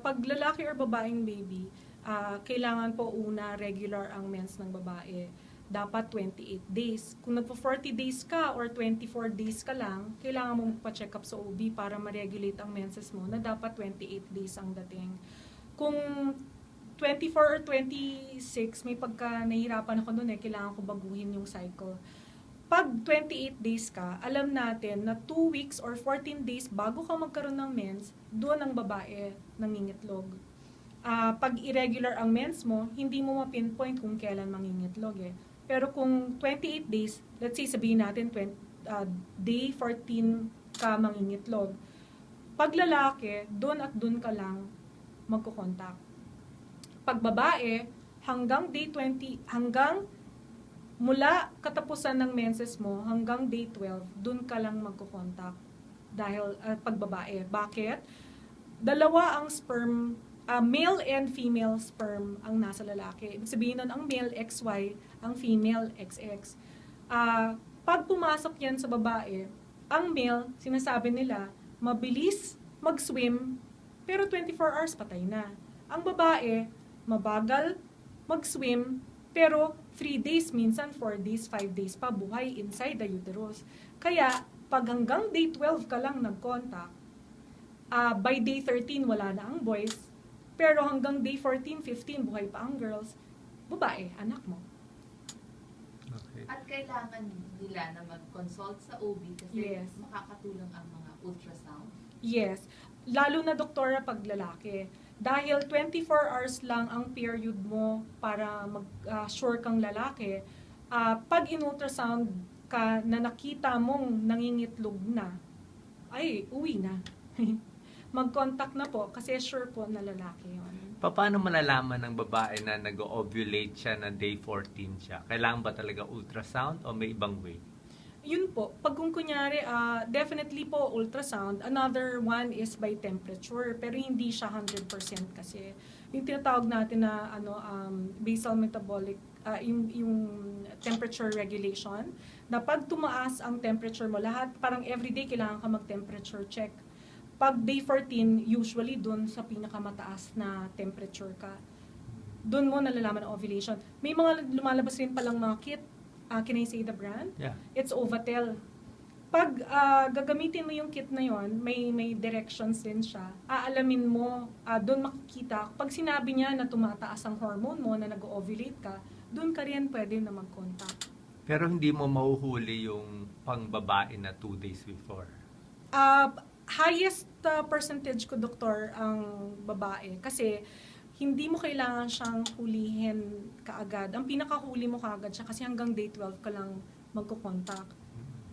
Pag lalaki or babaeng baby, ah, kailangan po una regular ang mens ng babae. Dapat 28 days. Kung nagpo 40 days ka or 24 days ka lang, kailangan mo magpa-check up sa OB para ma-regulate ang menses mo na dapat 28 days ang dating. Kung 24 or 26, may pagka nahihirapan ako doon eh, kailangan ko baguhin yung cycle. Pag 28 days ka, alam natin na 2 weeks or 14 days bago ka magkaroon ng mens, doon ang babae nangingitlog. Ah, pag irregular ang mens mo, hindi mo ma-pinpoint kung kailan mangingitlog eh. Pero kung 28 days, let's say sabihin natin 20, ah, day 14 ka mangingitlog, pag lalaki, doon at doon ka lang magkukontak. Pag babae, hanggang day 20, hanggang mula katapusan ng menses mo hanggang day 12, doon ka lang magkukontak. Dahil ah, pag babae. Bakit? Dalawa ang sperm, ah, male and female sperm ang nasa lalaki. Ibig sabihin nun, ang male XY, ang female XX. Ah, pag pumasok yan sa babae, ang male, sinasabi nila, mabilis mag-swim, pero 24 hours patay na. Ang babae, mabagal mag-swim, pero 3 days, minsan 4 days, 5 days pa buhay inside the uterus. Kaya, pag hanggang day 12 ka lang nag-contact, ah, by day 13 wala na ang boys, pero hanggang day 14, 15 buhay pa ang girls, babae, anak mo. Okay. At kailangan nila na mag-consult sa OB kasi Yes. makakatulong ang mga ultrasound. Yes. Lalo na doktora pag lalaki. Dahil 24 hours lang ang period mo para mag-sure kang lalaki, ah, pag in-ultrasound ka na nakita mong nangingitlog na, ay, uwi na. Mag-contact na po kasi sure po na lalaki yun. Pa- Paano malalaman ng babae na nag-ovulate siya na day 14 siya? Kailangan ba talaga ultrasound o may ibang way? Yun po, pag kung kunyari, ah, definitely po ultrasound. Another one is by temperature, pero hindi siya 100% kasi. Yung tinatawag natin na ano, um, basal metabolic, ah, yung, yung temperature regulation, na pag tumaas ang temperature mo, lahat, parang everyday kailangan ka mag-temperature check. Pag day 14, usually dun sa pinakamataas na temperature ka, dun mo nalalaman ang ovulation. May mga lumalabas rin palang mga kit, ah, can I say the brand? Yeah. it's Ovatel. Pag ah, gagamitin mo yung kit na yon, may may directions din siya. Aalamin mo, ah, doon makikita, pag sinabi niya na tumataas ang hormone mo, na nag-ovulate ka, doon ka rin pwede na mag-contact. Pero hindi mo mahuhuli yung pang-babae na two days before. Ah, highest ah, percentage ko, doktor, ang babae. Kasi, hindi mo kailangan siyang hulihin kaagad. Ang pinakahuli mo kaagad siya kasi hanggang day 12 ka lang magkukontak.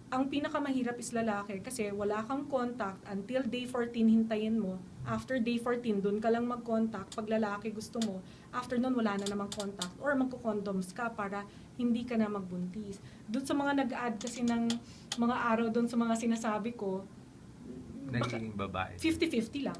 Ang pinakamahirap is lalaki kasi wala kang contact until day 14 hintayin mo. After day 14, dun ka lang mag-contact. Pag lalaki gusto mo, after nun wala na namang contact. Or magko-condoms ka para hindi ka na magbuntis. Doon sa mga nag-add kasi ng mga araw doon sa mga sinasabi ko, Naging babae. 50-50 lang.